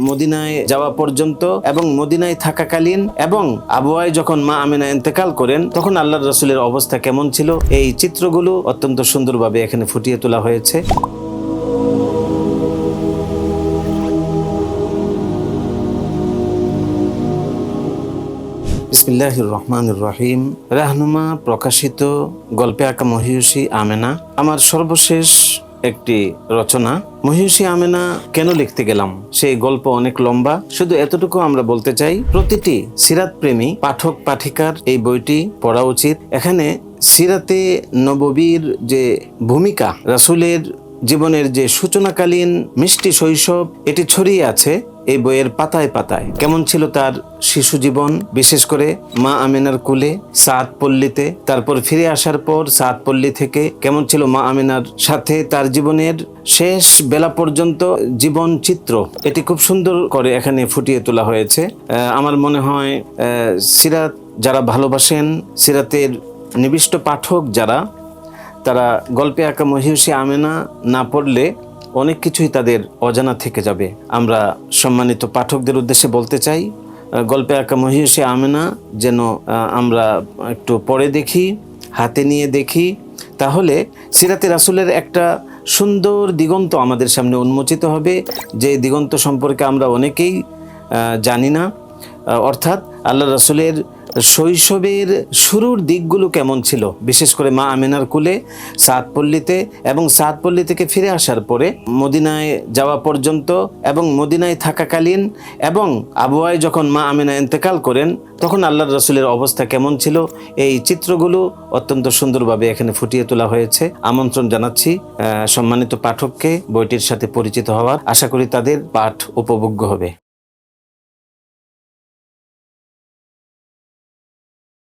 মদিনায় যাওয়া পর্যন্ত এবং মদিনায় থাকাকালীন এবং আবহাওয়ায় যখন মা আমিনা ইন্তেকাল করেন, তখন আল্লাহ রসুলের অবস্থা কেমন ছিল? এই চিত্রগুলো অত্যন্ত সুন্দরভাবে এখানে ফুটিয়ে তোলা হয়েছে। রহমানুর রহিম। রাহনুমা প্রকাশিত গল্পে আঁকা মহিষী আমেনা। আমার সর্বশেষ একটি রচনা। মহিষী আমেনা, কেন লিখতে গেলাম? সেই গল্প অনেক লম্বা। শুধু এতটুকু আমরা বলতে চাই, প্রতিটি সিরাত প্রেমী পাঠক, পাঠিকার এই বইটি পড়া উচিত। এখানে সিরাতে নববীর যে ভূমিকা, রাসুলের জীবনের যে সূচনাকালীন মিষ্টি শৈশব, এটি ছড়িয়ে আছে। এই বইয়ের পাতায় পাতায়। কেমন ছিল তার শিশু জীবন? বিশেষ করে মা আমিনার কুলে, সাত পল্লীতে। তারপর ফিরে আসার পর সাত পল্লী থেকে কেমন ছিল মা আমিনার সাথে তার জীবনের শেষ বেলা পর্যন্ত জীবন চিত্র? এটি খুব সুন্দর করে এখানে ফুটিয়ে তোলা হয়েছে। আমার মনে হয় সিরাত যারা ভালোবাসেন, সিরাতের নিবিষ্ট পাঠক যারা, তারা গল্পে আঁকা মহিষী আমেনা না পড়লে অনেক কিছুই তাদের অজানা থেকে যাবে। আমরা সম্মানিত পাঠকদের উদ্দেশ্যে বলতে চাই গল্পে আঁকা মহিষী আমেনা, যেন আমরা একটু পরে দেখি, হাতে নিয়ে দেখি। তাহলে সিরাতে রাসূলের একটা সুন্দর দিগন্ত আমাদের সামনে উন্মোচিত হবে, যে দিগন্ত সম্পর্কে আমরা অনেকেই জানি না। অর্থাৎ আল্লাহ রাসূলের শৈশবের শুরুর দিকগুলো কেমন ছিল? বিশেষ করে মা আমিনার কুলে সাতপল্লীতে এবং সাতপল্লী থেকে ফিরে আসার পরে মদিনায় যাওয়া পর্যন্ত এবং মদিনায় থাকাকালীন এবং আবহাওয়ায় যখন মা আমিনা ইন্তেকাল করেন, তখন আল্লাহ রসুলের অবস্থা কেমন ছিল? এই চিত্রগুলো অত্যন্ত সুন্দরভাবে এখানে ফুটিয়ে তোলা হয়েছে। আমন্ত্রণ জানাচ্ছি সম্মানিত পাঠককে, বইটির সাথে পরিচিত হওয়ার। আশা করি তাদের পাঠ উপভোগ্য হবে।